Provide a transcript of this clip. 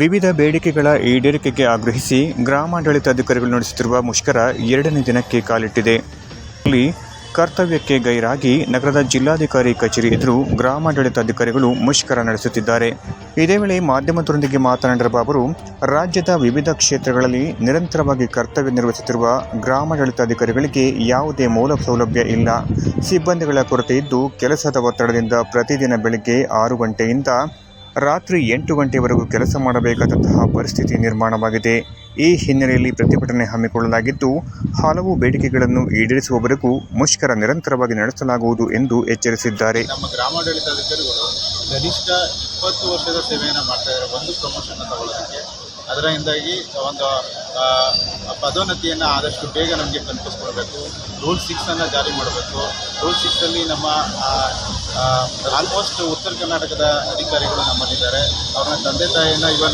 ವಿವಿಧ ಬೇಡಿಕೆಗಳ ಈಡೇರಿಕೆಗೆ ಆಗ್ರಹಿಸಿ ಗ್ರಾಮಾಡಳಿತ ಅಧಿಕಾರಿಗಳು ನಡೆಸುತ್ತಿರುವ ಮುಷ್ಕರ ಎರಡನೇ ದಿನಕ್ಕೆ ಕಾಲಿಟ್ಟಿದೆ. ಇಲ್ಲಿ ಕರ್ತವ್ಯಕ್ಕೆ ಗೈರಾಗಿ ನಗರದ ಜಿಲ್ಲಾಧಿಕಾರಿ ಕಚೇರಿ ಎದುರು ಗ್ರಾಮಾಡಳಿತ ಅಧಿಕಾರಿಗಳು ಮುಷ್ಕರ ನಡೆಸುತ್ತಿದ್ದಾರೆ. ಇದೇ ವೇಳೆ ಮಾಧ್ಯಮದೊಂದಿಗೆ ಮಾತನಾಡಿರುವ ಅವರು ರಾಜ್ಯದ ವಿವಿಧ ಕ್ಷೇತ್ರಗಳಲ್ಲಿ ನಿರಂತರವಾಗಿ ಕರ್ತವ್ಯ ನಿರ್ವಹಿಸುತ್ತಿರುವ ಗ್ರಾಮಾಡಳಿತ ಅಧಿಕಾರಿಗಳಿಗೆ ಯಾವುದೇ ಮೂಲ ಸೌಲಭ್ಯ ಇಲ್ಲ. ಸಿಬ್ಬಂದಿಗಳ ಕೊರತೆ ಇದ್ದು, ಕೆಲಸದ ಒತ್ತಡದಿಂದ ಪ್ರತಿದಿನ ಬೆಳಗ್ಗೆ ಆರು ಗಂಟೆಯಿಂದ ರಾತ್ರಿ ಎಂಟು ಗಂಟೆವರೆಗೂ ಕೆಲಸ ಮಾಡಬೇಕಾದಂತಹ ಪರಿಸ್ಥಿತಿ ನಿರ್ಮಾಣವಾಗಿದೆ. ಈ ಹಿನ್ನೆಲೆಯಲ್ಲಿ ಪ್ರತಿಭಟನೆ ಹಮ್ಮಿಕೊಳ್ಳಲಾಗಿದ್ದು, ಹಲವು ಬೇಡಿಕೆಗಳನ್ನು ಈಡೇರಿಸುವವರೆಗೂ ಮುಷ್ಕರ ನಿರಂತರವಾಗಿ ನಡೆಸಲಾಗುವುದು ಎಂದು ಎಚ್ಚರಿಸಿದ್ದಾರೆ. ನಮ್ಮ ಗ್ರಾಮಾಡಳಿತ ಅಧಿಕಾರಿಗಳು ಕನಿಷ್ಠ ಇಪ್ಪತ್ತು ವರ್ಷದ ಸೇವೆಯನ್ನು ಮಾಡ್ತಾ ಇದ್ದಾರೆ, ಒಂದು ಪ್ರಮೋಷನ್ ತಗೊಳ್ಳೋದಕ್ಕೆ. ಅದರಿಂದಾಗಿ ಒಂದು ಪದೋನ್ನತಿಯನ್ನು ಆದಷ್ಟು ಬೇಗ ನಮಗೆ ಕಲ್ಪಿಸ್ಕೊಡ್ಬೇಕು ರೂಲ್ ಸಿಕ್ಸನ್ನು ಜಾರಿ ಮಾಡಬೇಕು. ರೂಲ್ ಸಿಕ್ಸಲ್ಲಿ ನಮ್ಮ ಆಲ್ಮೋಸ್ಟ್ ಉತ್ತರ ಕರ್ನಾಟಕದ ಅಧಿಕಾರಿಗಳು ನಮ್ಮಲ್ಲಿದ್ದಾರೆ. ಅವ್ರನ್ನ ತಂದೆ ತಾಯಿಯನ್ನ ಇವನ್